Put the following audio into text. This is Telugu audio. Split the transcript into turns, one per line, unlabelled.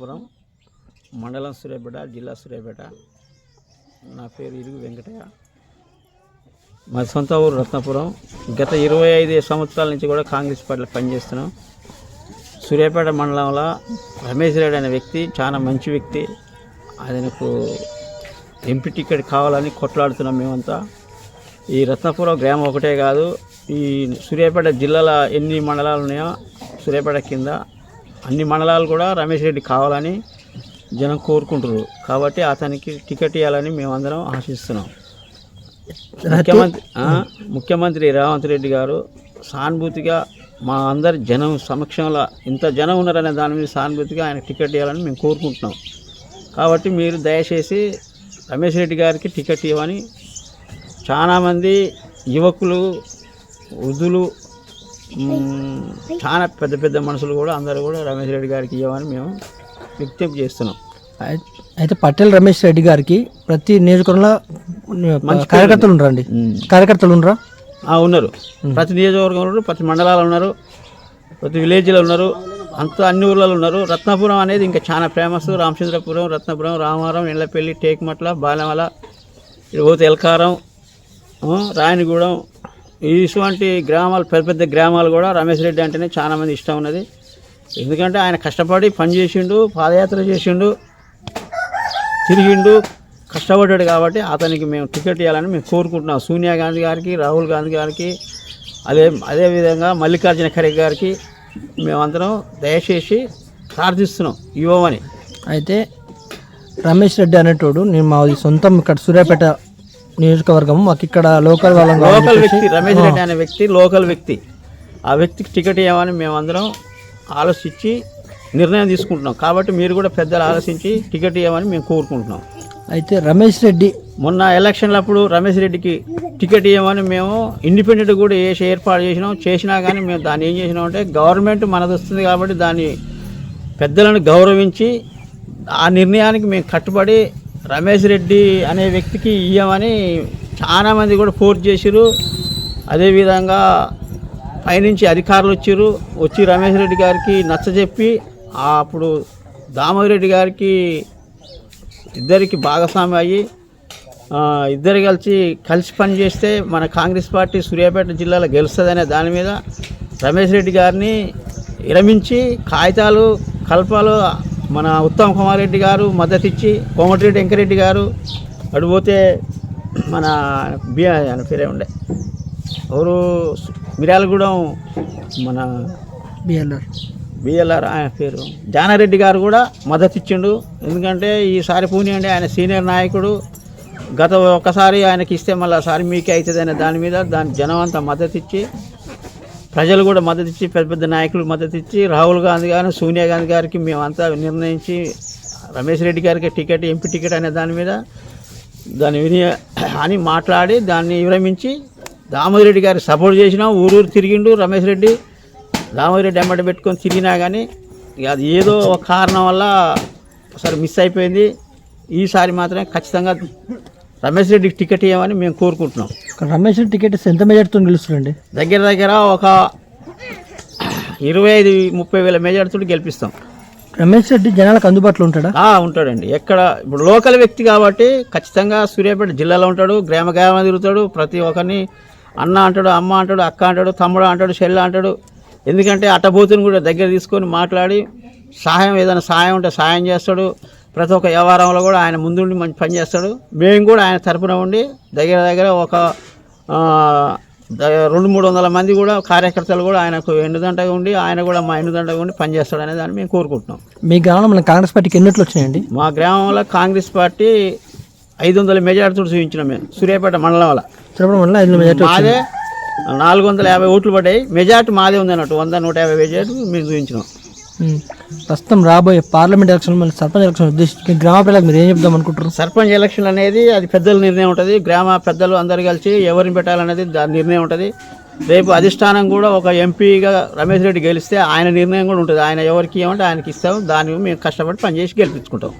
పురం మండలం సూర్యాపేట జిల్లా సూర్యాపేట. నా పేరు ఇరుగు వెంకటయ్య. మా సొంత ఊరు రత్నపురం. గత ఇరవై ఐదు సంవత్సరాల నుంచి కూడా కాంగ్రెస్ పార్టీలో పనిచేస్తున్నాం. సూర్యాపేట మండలంలో రమేష్ రెడ్డి అనే వ్యక్తి చాలా మంచి వ్యక్తి. ఆయనకు ఎంపీ టికెట్ కావాలని కొట్లాడుతున్నాం మేమంతా. ఈ రత్నపురం గ్రామం ఒకటే కాదు ఈ సూర్యాపేట జిల్లాలో ఎన్ని మండలాలు ఉన్నాయో సూర్యాపేట కింద అన్ని మండలాలు కూడా రమేష్ రెడ్డి కావాలని జనం కోరుకుంటారు కాబట్టి అతనికి టికెట్ ఇవ్వాలని మేమందరం ఆశిస్తున్నాం. ముఖ్యమంత్రి ముఖ్యమంత్రి రేవంత్ రెడ్డి గారు సానుభూతిగా మా అందరి జనం సమక్షంలో ఇంత జనం ఉన్నారనే దాని మీద సానుభూతిగా ఆయన టికెట్ ఇవ్వాలని మేము కోరుకుంటున్నాం. కాబట్టి మీరు దయచేసి రమేష్ రెడ్డి గారికి టికెట్ ఇవ్వని చాలామంది యువకులు వృద్ధులు చాలా పెద్ద పెద్ద మనుషులు కూడా అందరూ కూడా రమేష్ రెడ్డి గారికి ఇవ్వమని మేము విజ్ఞప్తి చేస్తున్నాం.
అయి- అయితే పటేల్ రమేష్ రెడ్డి గారికి ప్రతి నియోజకవర్గంలో కార్యకర్తలు ఉన్నారండి. కార్యకర్తలు ఉండరా
ఉన్నారు. ప్రతి నియోజకవర్గంలో ఉన్నారు ప్రతి మండలాలు ఉన్నారు ప్రతి విలేజ్లో ఉన్నారు అంత అన్ని ఊర్లలో ఉన్నారు. రత్నపురం అనేది ఇంకా చాలా ఫేమస్. రామచంద్రపురం రత్నపురం రామవరం ఎల్లపల్లి టేకుమట్ల బాలమల పోతే ఎల్కారం రాయనిగూడెం ఇటువంటి గ్రామాలు పెద్ద పెద్ద గ్రామాలు కూడా రమేష్ రెడ్డి అంటేనే చాలామంది ఇష్టం ఉన్నది. ఎందుకంటే ఆయన కష్టపడి పని చేసిండు పాదయాత్ర చేసిండు తిరిగిండు కష్టపడ్డాడు కాబట్టి అతనికి మేము టికెట్ ఇవ్వాలని మేము కోరుకుంటున్నాం. సోనియా గాంధీ గారికి రాహుల్ గాంధీ గారికి అదే అదేవిధంగా మల్లికార్జున ఖర్గే గారికి మేమందరం దయచేసి ప్రార్థిస్తున్నాం ఇవ్వమని.
అయితే రమేష్ రెడ్డి అనేటోడు నేను మాది సొంతం ఇక్కడ సూర్యాపేట నియోజకవర్గం మాకు ఇక్కడ లోకల్ వాళ్ళం
లోకల్ వ్యక్తి రమేష్ రెడ్డి అనే వ్యక్తి లోకల్ వ్యక్తి. ఆ వ్యక్తికి టికెట్ ఇవ్వమని మేమందరం ఆలోచించి నిర్ణయం తీసుకుంటున్నాం. కాబట్టి మీరు కూడా పెద్దలు ఆలోచించి టికెట్ ఇవ్వమని మేము కోరుకుంటున్నాం.
అయితే రమేష్ రెడ్డి
మొన్న ఎలక్షన్లప్పుడు రమేష్ రెడ్డికి టికెట్ ఇవ్వమని మేము ఇండిపెండెంట్ కూడా వేసి ఏర్పాటు చేసినాం చేసినా కానీ మేము దాన్ని ఏం చేసినాం అంటే గవర్నమెంట్ మనది వస్తుంది కాబట్టి దాన్ని పెద్దలను గౌరవించి ఆ నిర్ణయానికి మేము కట్టుబడి రమేష్ రెడ్డి అనే వ్యక్తికి ఇవ్వమని చాలామంది కూడా ఫోర్స్ చేసిరు అదేవిధంగా పైనుంచి అధికారులు వచ్చారు వచ్చి రమేష్ రెడ్డి గారికి నచ్చజెప్పి అప్పుడు దామోదరెడ్డి గారికి ఇద్దరికి భాగస్వామి అయ్యి ఇద్దరు కలిసి కలిసి పనిచేస్తే మన కాంగ్రెస్ పార్టీ సూర్యాపేట జిల్లాలో గెలుస్తుందనే దాని మీద రమేష్ రెడ్డి గారిని విరమించి కాగితాలు కల్పాలు మన ఉత్తమ్ కుమార్ రెడ్డి గారు మద్దతు ఇచ్చి కోమటిరెడ్డి వెంకరెడ్డి గారు అడిపోతే మన బి ఆయన పేరే ఉండే. ఎవరు? మిర్యాలగూడెం మన
బిఎల్ఆర్.
బిఎల్ఆర్ ఆయన పేరు. జానారెడ్డి గారు కూడా మద్దతు ఇచ్చిండు. ఎందుకంటే ఈసారి పూనియండి ఆయన సీనియర్ నాయకుడు. గత ఒక్కసారి ఆయనకి ఇస్తే మళ్ళీ సారి మీకే అవుతుంది అనే దాని మీద దాని జనం అంతా మద్దతు ఇచ్చి ప్రజలు కూడా మద్దతు ఇచ్చి పెద్ద పెద్ద నాయకులు మద్దతు ఇచ్చి రాహుల్ గాంధీ గారు సోనియా గాంధీ గారికి మేమంతా నిర్ణయించి రమేష్ రెడ్డి గారికి టికెట్ ఎంపీ టికెట్ అనే దాని మీద దాని విని అని మాట్లాడి దాన్ని విరమించి దామోదర్ రెడ్డి గారికి సపోర్ట్ చేసినాం ఊరూరు తిరిగిండు రమేష్ రెడ్డి. దామోదర్ రెడ్డి ఎమ్మటి పెట్టుకొని తిరిగినా కానీ అది ఏదో ఒక కారణం వల్ల ఒకసారి మిస్ అయిపోయింది. ఈసారి మాత్రమే ఖచ్చితంగా రమేష్ రెడ్డికి టికెట్ ఇవ్వమని మేము కోరుకుంటున్నాం.
రమేష్ రెడ్డి టికెట్ ఎంత మెజార్టీతో గెలుస్తుందండి
దగ్గర దగ్గర ఒక ఇరవై ఐదు ముప్పై వేల మెజార్టీతో గెలిపిస్తాం.
రమేష్ రెడ్డి జనాలకు అందుబాటులో ఉంటాడా?
ఆ, ఉంటాడండి. ఎక్కడ ఇప్పుడు లోకల్ వ్యక్తి కాబట్టి ఖచ్చితంగా సూర్యాపేట జిల్లాలో ఉంటాడు గ్రామ గ్రామ తిరుగుతాడు ప్రతి ఒక్కరిని అన్న అంటాడు అమ్మ అంటాడు అక్క అంటాడు తమ్ముడు అంటాడు చెల్ల అంటాడు. ఎందుకంటే అట్టబోతుని కూడా దగ్గర తీసుకొని మాట్లాడి సహాయం ఏదైనా సహాయం ఉంటే సహాయం చేస్తాడు. ప్రతి ఒక్క వ్యవహారంలో కూడా ఆయన ముందుండి మంచి పని చేస్తాడు. మేము కూడా ఆయన తరపున ఉండి దగ్గర దగ్గర ఒక రెండు మూడు వందల మంది కూడా కార్యకర్తలు కూడా ఆయనకు ఎన్నుదంటగా ఉండి ఆయన కూడా మా ఎన్నుదంటగా ఉండి పనిచేస్తాడు అనే దాన్ని మేము కోరుకుంటున్నాం.
మీ గ్రామంలో కాంగ్రెస్ పార్టీకి ఎన్నట్లు వచ్చినాయండి?
మా గ్రామంలో కాంగ్రెస్ పార్టీ ఐదు వందల మెజార్టీతో చూపించినాం మేము సూర్యాపేట మండలం వల్ల
తిరుపతి మండలం ఐదు మెజార్టీ
మాదే నాలుగు వందల యాభై ఓట్లు పడ్డాయి మెజార్టీ మాదే ఉంది అన్నట్టు వంద నూట యాభై మెజార్టీ మేము చూపించినాం.
ప్రస్తుతం రాబోయే పార్లమెంట్ ఎలక్షన్ మళ్ళీ సర్పంచ్ ఎలక్షన్ ఉద్దేశించి గ్రామ ప్రజలకు మీరు ఏం చెప్దాం అనుకుంటారు
సర్పంచ్ ఎలక్షన్ అనేది అది పెద్దల నిర్ణయం ఉంటుంది. గ్రామ పెద్దలు అందరు కలిసి ఎవరిని పెట్టాలనేది దాని నిర్ణయం ఉంటుంది. రేపు అధిష్టానం కూడా ఒక ఎంపీగా రమేష్ రెడ్డి గెలిస్తే ఆయన నిర్ణయం కూడా ఉంటుంది. ఆయన ఎవరికి ఏమంటే ఆయనకి ఇస్తాం. దాన్ని మేము కష్టపడి పనిచేసి గెలిపించుకుంటాం.